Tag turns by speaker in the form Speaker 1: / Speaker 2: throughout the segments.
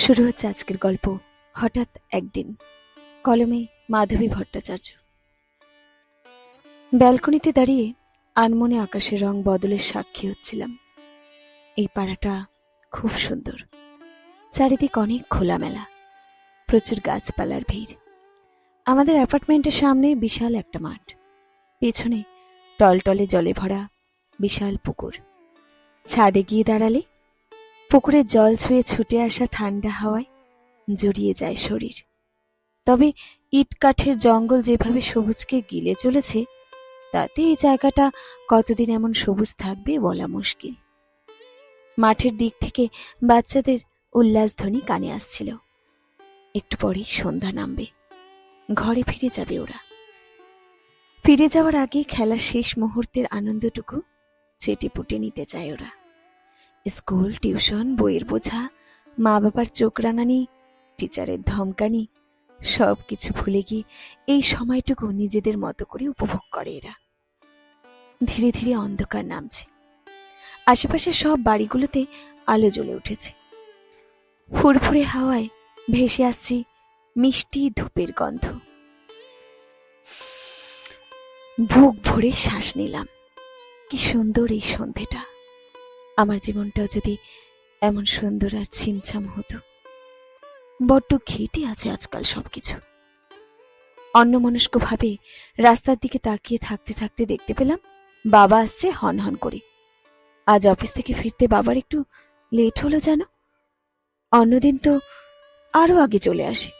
Speaker 1: শুরু হচ্ছে আজকের গল্প, হঠাৎ একদিন। কলমে মাধবী ভট্টাচার্য। ব্যালকনিতে দাঁড়িয়ে আনমনে আকাশের রং বদলের সাক্ষী হচ্ছিলাম। এই পাড়াটা খুব সুন্দর। চারিদিক অনেক খোলামেলা। প্রচুর গাছপালার ভিড়। আমাদের অ্যাপার্টমেন্টের সামনে বিশাল একটা মাঠ। পেছনে টলটলে জলে ভরা বিশাল পুকুর। ছাদে গিয়ে দাঁড়ালে পুকুরের জল ছুঁয়ে ছুটে আসা ঠান্ডা হাওয়ায় জড়িয়ে যায় শরীর। তবে ইট কাঠের জঙ্গল যেভাবে সবুজকে গিলে চলেছে, তাতে এই জায়গাটা কতদিন এমন সবুজ থাকবে বলা মুশকিল। মাঠের দিক থেকে বাচ্চাদের উল্লাসধ্বনি কানে আসছিল। একটু পরেই সন্ধ্যা নামবে। ঘরে ফিরে যাবে ওরা। ফিরে যাওয়ার আগে খেলার শেষ মুহূর্তের আনন্দটুকু চেটে পুটে নিতে চায় ওরা। স্কুল, টিউশন, বইয়ের বোঝা মা বাবার চোখ রাঙানি, টিচারের ধমকানি সব কিছু ভুলে গিয়ে এই সময়টুকু নিজেদের মতো করে উপভোগ করে এরা। ধীরে ধীরে অন্ধকার নামছে। আশেপাশের সব বাড়িগুলোতে আলো জ্বলে উঠেছে। ফুরফুরে হাওয়ায় ভেসে আসছে মিষ্টি ধূপের গন্ধ। বুক ভরে শ্বাস নিলাম। কি সুন্দর এই সন্ধেটা। আমার জীবনটাও যদি এমন সুন্দর আর ছিমছাম হতো। বড্ড ঘেটে আছে আজকাল সবকিছু। অন্যমনস্কভাবে রাস্তার দিকে তাকিয়ে থাকতে থাকতে দেখতে পেলাম, বাবা আসছে হন হন করে। আজ অফিস থেকে ফিরতে বাবার একটু লেট হলো যেন অন্যদিন তো আরও আগে চলে আসে।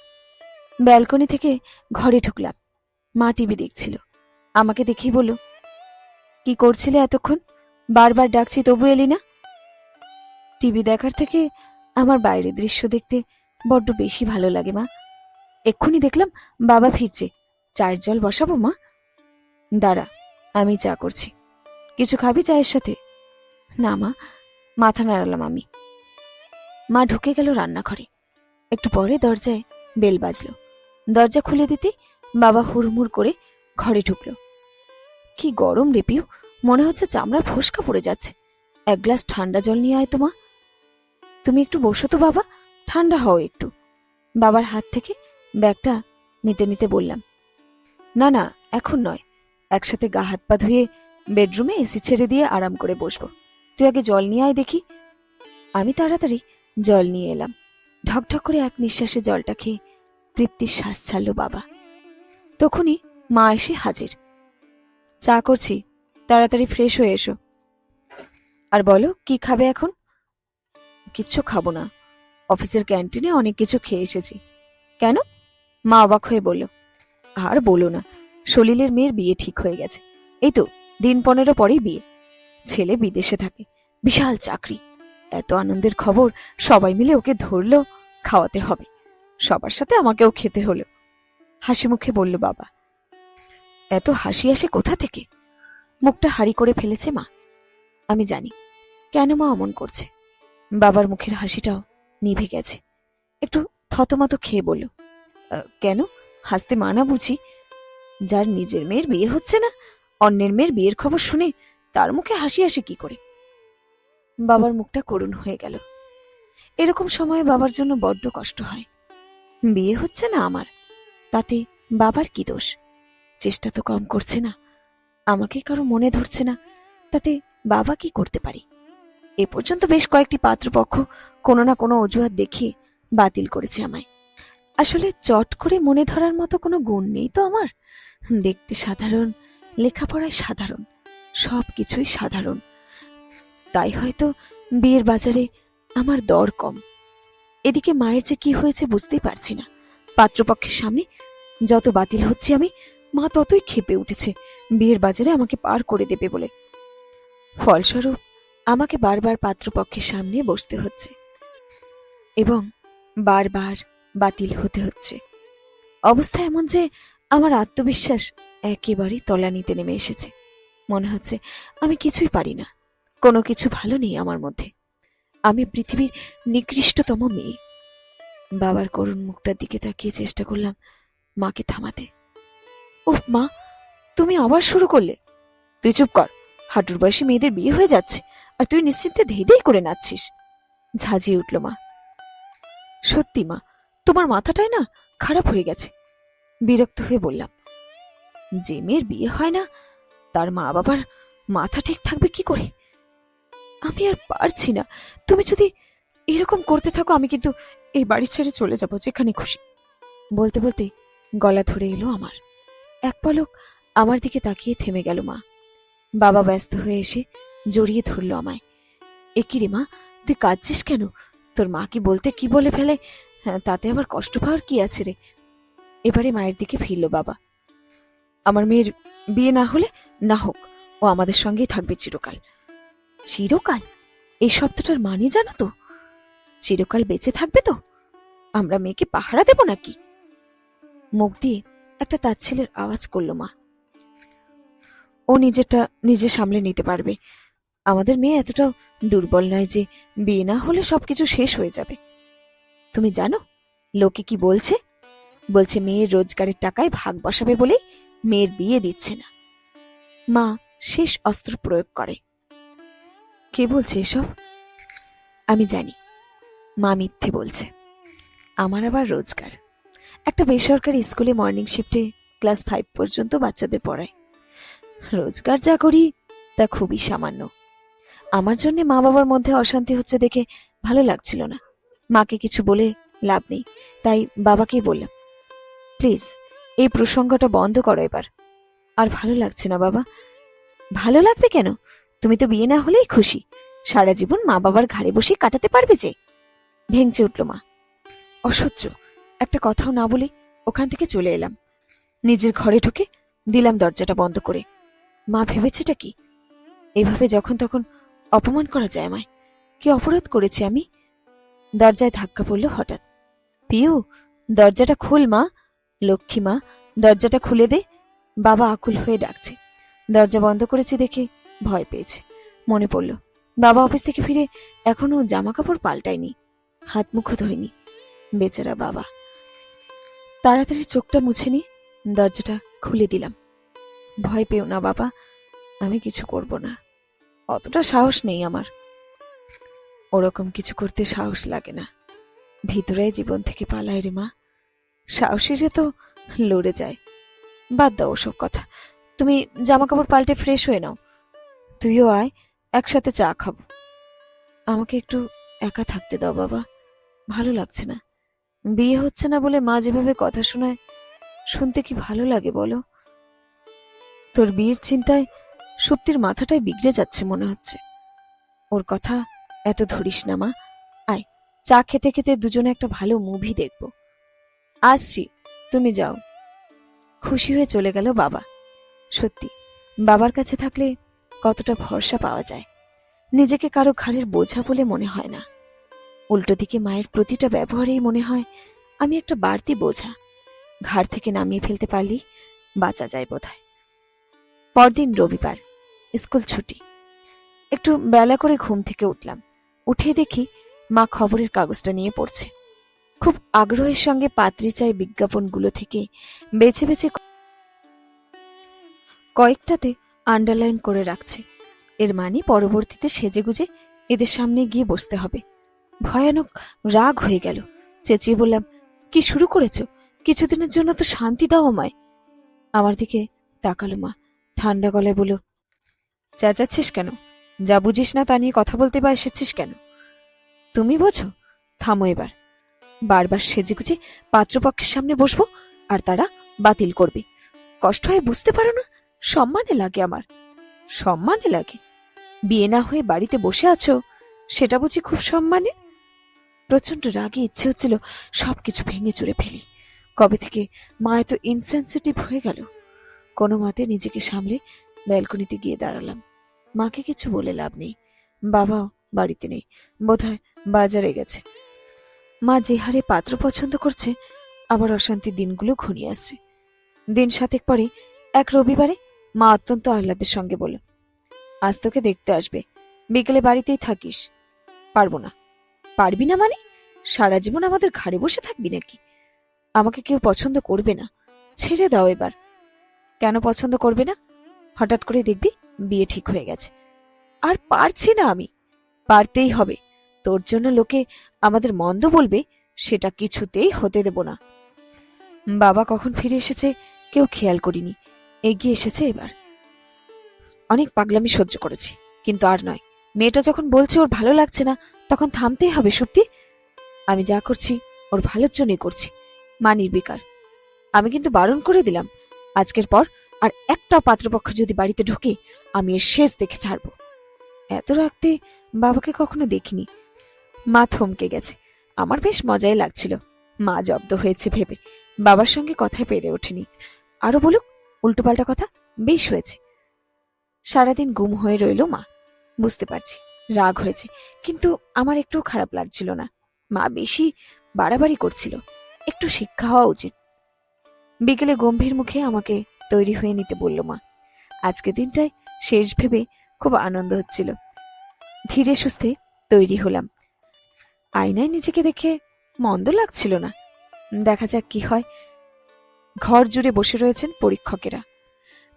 Speaker 1: ব্যালকনি থেকে ঘরে ঢুকলাম, মা টিভি দেখছিল। আমাকে দেখেই বলল, কি করছিলে এতক্ষণ? বারবার ডাকছি, তবু এলি না? টিভি দেখার থেকে আমার বাইরের দৃশ্য দেখতে বড্ড বেশি ভালো লাগে, মা। এক্ষুনি দেখলাম বাবা ফিরছে। চায়ের জল বসাবো, মা? দাঁড়া, আমি চা করছি। কিছু খাবি চায়ের সাথে? না, মা, মাথা নাড়ালাম আমি। মা ঢুকে গেল রান্নাঘরে। একটু পরে দরজায় বেল বাজলো। দরজা খুলে দিতে বাবা হুড়মুড় করে ঘরে ঢুকলো। কি গরম রে পিউ, মনে হচ্ছে চামড়া ফোসকা পড়ে যাচ্ছে। এক গ্লাস ঠান্ডা জল নিয়ে আয় তো, মা। তুমি একটু বসো তো, বাবা। ঠান্ডা হও একটু। বাবার হাত থেকে ব্যাগটা নিতে নিতে বললাম, না না, এখন নয়। একসাথে গা হাত পা ধুয়ে বেডরুমে এসি ছেড়ে দিয়ে আরাম করে বসবো। তুই আগে জল নিয়ে আয় দেখি। আমি তাড়াতাড়ি জল নিয়ে এলাম। ঢকঢক করে এক নিঃশ্বাসে জলটা খেয়ে তৃপ্তির শ্বাস ছাড়ল বাবা। তখনই মা এসে হাজির। চা করছি, তাড়াতাড়ি ফ্রেশ হয়ে এসো। আর বলো, কি খাবে এখন? কিচ্ছু খাব না। অফিসের ক্যান্টিনে অনেক কিছু খেয়ে এসেছি। কেন? মা অবাক হয়ে বলল, আর বলো না, সলিলের মেয়ের বিয়ে ঠিক হয়ে গেছে। এই তো, দিন পনেরো পরেই বিয়ে। ছেলে বিদেশে থাকে, বিশাল চাকরি। এত আনন্দের খবর সবাই মিলে ওকে ধরলো, খাওয়াতে হবে। সবার সাথে আমাকেও খেতে হলো। হাসি মুখে বলল, বাবা, এত হাসি আসে কোথা থেকে? মুখটা হাড়ি করে ফেলেছে মা। আমি জানি, কেন মা অমন করছে? বাবার মুখের হাসিটাও নিভে গেছে। একটু থতমত খেয়ে বলল "আহ, কেন? হাসতে মানা বুঝি। যার নিজের মেয়ের বিয়ে হচ্ছে না অন্যের মেয়ের বিয়ের খবর শুনে তার মুখে হাসি আসে কি করে? বাবার মুখটা করুণ হয়ে গেল। এরকম সময়ে বাবার জন্য বড্ড কষ্ট হয়। বিয়ে হচ্ছে না আমার তাতে বাবার কি দোষ? চেষ্টা তো কম করছে না আমাকে কারও মনে ধরছে না তাতে বাবা কি করতে পারি? এ পর্যন্ত বেশ কয়েকটি পাত্রপক্ষ কোনো না কোনো অজুহাত দেখিয়ে বাতিল করেছে আমায়। আসলে চট করে মনে ধরার মতো কোনো গুণ নেই তো আমার। দেখতে সাধারণ, লেখাপড়ায় সাধারণ সব কিছুই সাধারণ। তাই হয়তো বিয়ের বাজারে আমার দর কম। এদিকে মায়ের যে কি হয়েছে বুঝতেই পারছি না। পাত্রপক্ষের সামনে যত বাতিল হচ্ছে আমি, মা ততই ক্ষেপে উঠেছে। বিয়ের বাজারে আমাকে পার করে দেবে বলে। ফলস্বরূপ আমাকে বারবার পাত্রপক্ষের সামনে বসতে হচ্ছে এবং বারবার বাতিল হতে হচ্ছে। অবস্থা এমন যে আমার আত্মবিশ্বাস একেবারেই তলানিতে নেমে এসেছে। মনে হচ্ছে আমি কিছুই পারি না। কোনো কিছু ভালো নেই আমার মধ্যে। আমি পৃথিবীর নিকৃষ্টতম মেয়ে। বাবার করুণ মুখটার দিকে তাকিয়ে চেষ্টা করলাম মাকে থামাতে। উফ, মা, তুমি আবার শুরু করলে। তুই চুপ কর। হাঁটুর বয়সী মেয়েদের বিয়ে হয়ে যাচ্ছে। আর তুই নিশ্চিন্তে ধেই ধেই করে নাচছিস। ঝাঁঝিয়ে উঠল মা। সত্যি মা, তোমার মাথাটাই না খারাপ হয়ে গেছে। বিরক্ত হয়ে বললাম, যে মেয়ের বিয়ে হয় না, তার মা বাবার মাথা ঠিক থাকবে কি করে? আমি আর পারছি না। তুমি যদি এরকম করতে থাকো, আমি কিন্তু এই বাড়ি ছেড়ে চলে যাব যেখানে খুশি। বলতে বলতে গলা ধরে এলো আমার। এক পলক আমার দিকে তাকিয়ে থেমে গেল মা। বাবা ব্যস্ত হয়ে এসে জড়িয়ে ধরল আমায়। এ কি রে মা তুই কাঁদছিস কেন? তোর মা কি বলতে কি বলে ফেলে? হ্যাঁ, তাতে আবার কষ্ট পাওয়ার কি আছে রে? এবারে মায়ের দিকে ফিরল বাবা। আমার মেয়ের বিয়ে না হলে না হোক ও আমাদের সঙ্গেই থাকবে চিরকাল। চিরকাল? এই শব্দটার মানে জানো তো? চিরকাল বেঁচে থাকবে তো? আমরা মেয়েকে পাহারা দেব নাকি? মুখ দিয়ে একটা তার ছেলের আওয়াজ করল মা। ও নিজেরটা নিজে সামলে নিতে পারবে। আমাদের মেয়ে এতটাও দুর্বল নয় যে বিয়ে না হলে সবকিছু শেষ হয়ে যাবে। তুমি জানো, লোকে কি বলছে? বলছে মেয়ের রোজগারের টাকায় ভাগ বসাবে বলেই মেয়ের বিয়ে দিচ্ছে না। মা শেষ অস্ত্র প্রয়োগ করে। কে বলছে এসব? আমি জানি। মা মিথ্যে বলছে। আমার আবার রোজগার। একটা বেসরকারি স্কুলে মর্নিং শিফটে ক্লাস ফাইভ পর্যন্ত বাচ্চাদের পড়ায়। রোজগার যা করি তা খুবই সামান্য। আমার জন্য মা বাবার মধ্যে অশান্তি হচ্ছে দেখে ভালো লাগছিল না। মাকে কিছু বলে লাভ নেই, তাই বাবাকেই বললাম, প্লিজ, এই প্রসঙ্গটা বন্ধ করো এবার। আর ভালো লাগছে না বাবা। ভালো লাগবে কেন? তুমি তো বিয়ে না হলেই খুশি। সারা জীবন মা বাবার ঘাড়ে বসে কাটাতে পারবে যে? ভেঙচে উঠল মা। অসহ্য, একটা কথাও না বলে ওখান থেকে চলে এলাম। নিজের ঘরে ঢুকে দিলাম দরজাটা বন্ধ করে। মা ভেবেছেটা কি? এভাবে যখন তখন অপমান করা যায় আমায়। কি অপরাধ করেছি আমি? দরজায় ধাক্কা পড়ল হঠাৎ। পিউ, দরজাটা খুল মা। লক্ষ্মী মা, দরজাটা খুলে দে। বাবা আকুল হয়ে ডাকছে। দরজা বন্ধ করেছি দেখে ভয় পেয়েছে। মনে পড়ল, বাবা অফিস থেকে ফিরে এখনও জামা কাপড় পাল্টায়নি। হাত মুখও ধোয়নি। বেচারা বাবা। তাড়াতাড়ি চোখটা মুছে নিয়ে দরজাটা খুলে দিলাম। ভয় পেও না বাবা। আমি কিছু করব না। অতটা সাহস নেই আমার। ওরকম কিছু করতে সাহস লাগে না। ভিতরে জীবন থেকে পালায় রে মা। সাহসীরা তো লড়ে যায়। বাদ দাও ওসব কথা। তুমি জামা কাপড় পাল্টে ফ্রেশ হয়ে নাও। তুইও আয়, একসাথে চা খাব। আমাকে একটু একা থাকতে দাও বাবা। ভালো লাগছে না। বিয়ে হচ্ছে না বলে মা যেভাবে কথা শোনায়, শুনতে কি ভালো লাগে বলো? তোর বিয়ের চিন্তায় সুপ্তির মাথাটাই বিগড়ে যাচ্ছে মনে হচ্ছে। ওর কথা এত ধরিস না, মা। আয়, চা খেতে খেতে দুজনে একটা ভালো মুভি দেখব। আসছি, তুমি যাও। খুশি হয়ে চলে গেল বাবা। সত্যি, বাবার কাছে থাকলে কতটা ভরসা পাওয়া যায়। নিজেকে কারও ঘাড়ের বোঝা বলে মনে হয় না। উল্টো দিকে মায়ের প্রতিটা ব্যবহারেই মনে হয় আমি একটা বাড়তি বোঝা। ঘাড় থেকে নামিয়ে ফেলতে পারলেই বাঁচা যায় বোধহয়। পরদিন রবিবার স্কুল ছুটি। একটু বেলা করে ঘুম থেকে উঠলাম। উঠে দেখি মা খবরের কাগজটা নিয়ে পড়ছে। খুব আগ্রহের সঙ্গে পাত্রী চাই বিজ্ঞাপনগুলো থেকে বেছে বেছে কয়েকটাতে আন্ডারলাইন করে রাখছে। এর মানে পরবর্তীতে সেজেগুজে এদের সামনে গিয়ে বসতে হবে। ভয়ানক রাগ হয়ে গেল। চেঁচিয়ে বললাম, কি শুরু করেছ? কিছুদিনের জন্য তো শান্তি দাও আমায়। আমার দিকে তাকালো মা। ঠান্ডা গলায় বলল চেঁচাচ্ছিস কেন? যা বুঝিস না তা নিয়ে কথা বলতে বা এসেছিস কেন? তুমি বোঝো? থামো এবার। বারবার সেজেগুজে পাত্রপক্ষের সামনে বসবো আর তারা বাতিল করবে। কষ্ট হয় বুঝতে পারো না? সম্মানে লাগে আমার। সম্মানে লাগে। বিয়ে না হয়ে বাড়িতে বসে আছো? সেটা বুঝি খুব সম্মানে প্রচণ্ড রাগে ইচ্ছে হচ্ছিল সব কিছু ভেঙে চড়ে ফেলি। কবে থেকে মা এত ইনসেন্সিটিভ হয়ে গেল? কোনো মতে নিজেকে সামলে ব্যালকনিতে গিয়ে দাঁড়ালাম। মাকে কিছু বলে লাভ নেই। বাবাও বাড়িতে নেই। বোধহয় বাজারে গেছে। মা যে হারে পাত্র পছন্দ করছে, আবার অশান্তির দিনগুলো ঘনিয়ে আসছে। দিন সাতেক পরে, এক রবিবারে মা অত্যন্ত আহ্লাদের সঙ্গে বলল, আজ তোকে দেখতে আসবে। বিকেলে বাড়িতেই থাকিস। পারব না। পারবি না মানে? সারা জীবন আমাদের ঘাড়ে বসে থাকবি নাকি? আমাকে কেউ পছন্দ করবে না। ছেড়ে দাও এবার। কেন পছন্দ করবে না? হঠাৎ করে দেখবি বিয়ে ঠিক হয়ে গেছে। আর পারছি না আমি। পারতেই হবে। তোর জন্য লোকে আমাদের মন্দ বলবে, সেটা কিছুতেই হতে দেব না। বাবা কখন ফিরে এসেছে কেউ খেয়াল করিনি। এগিয়ে এসেছে এবার। অনেক পাগলামি সহ্য করেছি, কিন্তু আর নয়। মেয়েটা যখন বলছে ওর ভালো লাগছে না, তখন থামতেই হবে সত্যি। আমি যা করছি, ওর ভালোর জন্যই করছি। মা নির্বিকার। আমি কিন্তু বারণ করে দিলাম। আজকের পর আর একটা পাত্রপক্ষ যদি বাড়িতে ঢোকে, আমি এর শেষ দেখে ছাড়ব। এত রাখতে বাবাকে কখনো দেখিনি। মা থমকে গেছে। আমার বেশ মজাই লাগছিল। মা জব্দ হয়েছে ভেবে। বাবার সঙ্গে কথায় পেরে ওঠেনি। আরও বলুক, উল্টোপাল্টা কথা, বেশ হয়েছে। সারাদিন গুম হয়ে রইল মা। বুঝতে পারছি, রাগ হয়েছে। কিন্তু আমার একটু খারাপ লাগছিল না। মা বেশি বাড়াবাড়ি করছিল। একটু শিক্ষা হওয়া উচিত। বিকেলে গম্ভীর মুখে আমাকে তৈরি হয়ে নিতে বলল মা। আজকে দিনটায় শেষ ভেবে খুব আনন্দ হচ্ছিল। ধীরে সুস্থে তৈরি হলাম। আয়নায় নিজেকে দেখে মন্দ লাগছিল না। দেখা যাক কি হয়। ঘর জুড়ে বসে রয়েছেন পরীক্ষকেরা।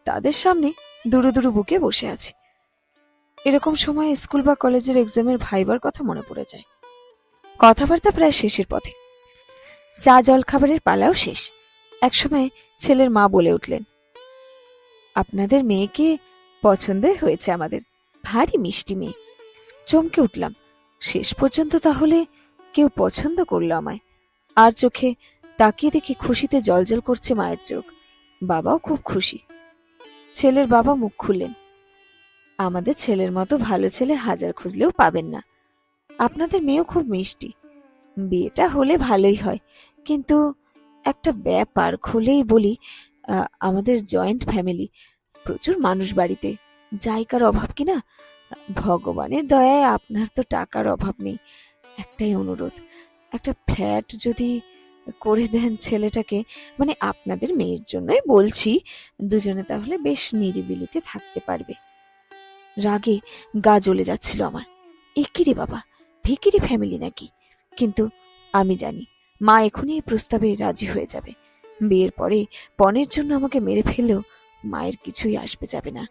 Speaker 1: তাদের সামনে দুরু দুরু বুকে বসে আছে। এরকম সময় স্কুল বা কলেজের এক্সামের ভাইবার কথা মনে পড়ে যায়। কথাবার্তা প্রায় শেষের পথে। চা জল খাবারের পালাও শেষ। একসময় ছেলের মা বলে উঠলেন আপনাদের মেয়েকে পছন্দই হয়েছে আমাদের। ভারী মিষ্টি মেয়ে। চমকে উঠলাম। শেষ পর্যন্ত তাহলে কেউ পছন্দ করল আমায়। আর চোখে তাকিয়ে দেখি খুশিতে জলজল করছে মায়ের চোখ। বাবাও খুব খুশি। ছেলের বাবা মুখ খুললেন। আমাদের ছেলের মতো ভালো ছেলে হাজার খুঁজলেও পাবেন না। আপনাদের মেয়েও খুব মিষ্টি। বিয়েটা হলে ভালোই হয়। কিন্তু একটা ব্যাপার খুলেই বলি আমাদের জয়েন্ট ফ্যামিলি। প্রচুর মানুষ বাড়িতে। জায়গার অভাব কি না? ভগবানের দয়ায় আপনার তো টাকার অভাব নেই। একটাই অনুরোধ, একটা ফ্ল্যাট যদি করে দেন ছেলেটাকে মানে আপনাদের মেয়ের জন্যই বলছি, দুজনে তাহলে বেশ নিরিবিলিতে থাকতে পারবে। রাগে গা জ্বলে যাচ্ছিল আমার। একিরে বাবা, ভিকিরি ফ্যামিলি নাকি? কিন্তু আমি জানি, মা এখনই এই প্রস্তাবে রাজি হয়ে যাবে। বিয়ের পরে পণের জন্য আমাকে মেরে ফেললেও মায়ের কিছুই আসবে যাবে না।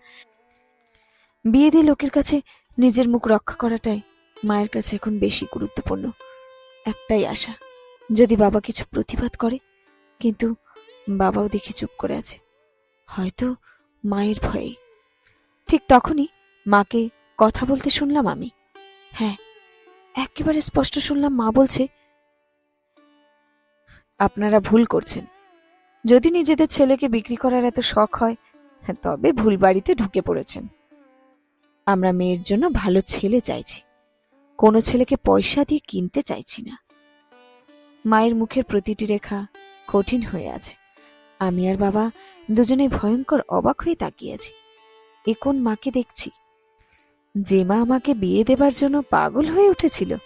Speaker 1: বিয়ে দিয়ে লোকের কাছে নিজের মুখ রক্ষা করাটাই মায়ের কাছে এখন বেশি গুরুত্বপূর্ণ। একটাই আশা, যদি বাবা কিছু প্রতিবাদ করে, কিন্তু বাবাও দেখি চুপ করে আছে। হয়তো মায়ের ভয়ে। ঠিক তখনই মাকে কথা বলতে শুনলাম আমি। হ্যাঁ একেবারে স্পষ্ট শুনলাম মা বলছে, আপনারা ভুল করছেন। যদি নিজেদের ছেলেকে বিক্রি করার এত শখ হয়, তবে ভুল বাড়িতে ঢুকে পড়েছেন। আমরা মেয়ের জন্য ভালো ছেলে চাইছি। কোনো ছেলেকে পয়সা দিয়ে কিনতে চাইছি না। মায়ের মুখের প্রতিটি রেখা কঠিন হয়ে আছে। আমি আর বাবা দুজনে ভয়ঙ্কর অবাক হয়ে তাকিয়েছি এ কোন মাকে দেখছি? যে মা আমাকে বিয়ে দেবার জন্য পাগল হয়ে উঠেছিল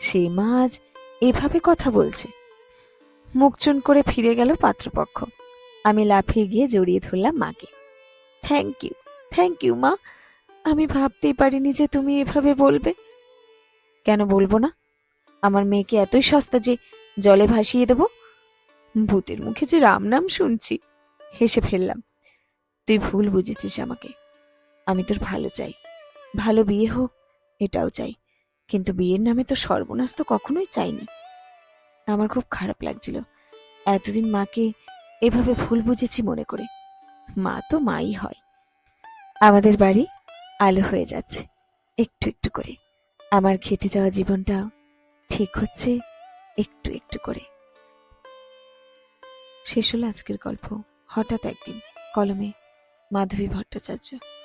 Speaker 1: সেই মা আজ এভাবে কথা বলছে। মুখ চুন করে ফিরে গেল পাত্রপক্ষ। আমি লাফিয়ে গিয়ে জড়িয়ে ধরলাম মাকে। থ্যাংক ইউ থ্যাংক ইউ মা। আমি ভাবতেই পারিনি যে তুমি এভাবে বলবে। কেন বলব না? আমার মেয়েকে এতই সস্তা যে জলে ভাসিয়ে দেব? ভূতের মুখে যে রাম নাম শুনছি। হেসে ফেললাম। তুই ভুল বুঝেছিস আমাকে। আমি তোর ভালো চাই। ভালো বিয়ে হোক, এটাও চাই। কিন্তু বিয়ের নামে তো সর্বনাশ তো কখনোই চাইনি। আমার খুব খারাপ লাগছিল। এতদিন মাকে এভাবে ভুল বুঝেছি মনে করে। মা তো মাই হয়। আমাদের বাড়ি আলো হয়ে যাচ্ছে, একটু একটু করে। আমার ঘেটে যাওয়া জীবনটা ঠিক হচ্ছে একটু একটু করে। শেষ হলো আজকের গল্প। হঠাৎ একদিন কলমে মাধবী ভট্টাচার্য।